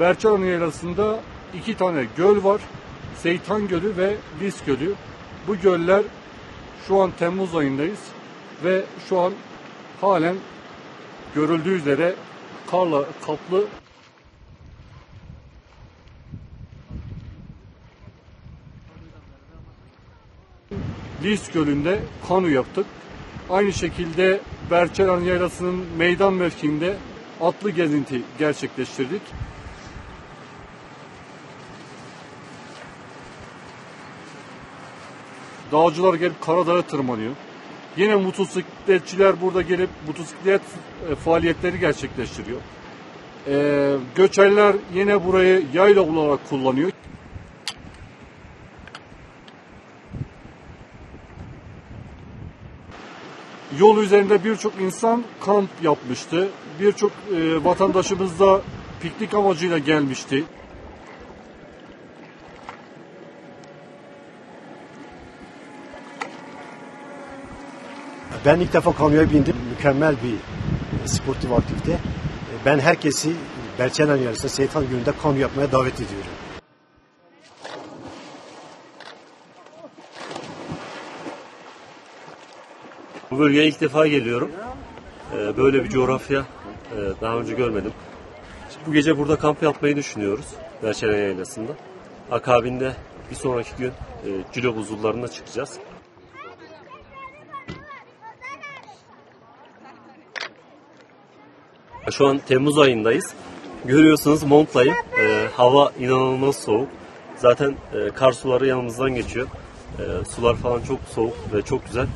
Berçalan Yaylası'nda iki tane göl var. Seytan Gölü ve Lis Gölü. Bu göller şu an Temmuz ayındayız ve şu an halen görüldüğü üzere karla kaplı Lis Gölü'nde kanu yaptık. Aynı şekilde Berçelan Yaylası'nın meydan mevkiinde atlı gezinti gerçekleştirdik. Dağcılar gelip Karadağ'a tırmanıyor. Yine motosikletçiler burada gelip motosiklet e, faaliyetleri gerçekleştiriyor. Ee, göçerler yine burayı yayla olarak kullanıyor. Yol üzerinde birçok insan kamp yapmıştı. Birçok e, vatandaşımız da piknik amacıyla gelmişti. Ben ilk defa kanoya bindim. Mükemmel bir sportif aktivite. Ben herkesi Berçelen yarısı Seytan Gölü'nde kano yapmaya davet ediyorum. Bu bölgeye ilk defa geliyorum. Ee, Böyle bir coğrafya e, daha önce görmedim. Şimdi bu gece burada kamp yapmayı düşünüyoruz. Berçelen Yaylası'nda. Akabinde bir sonraki gün e, Cilo buzullarına çıkacağız. Şu an Temmuz ayındayız. Görüyorsunuz montlayım. Ee, hava inanılmaz soğuk. Zaten e, kar suları yanımızdan geçiyor. Ee, sular falan çok soğuk ve çok güzel.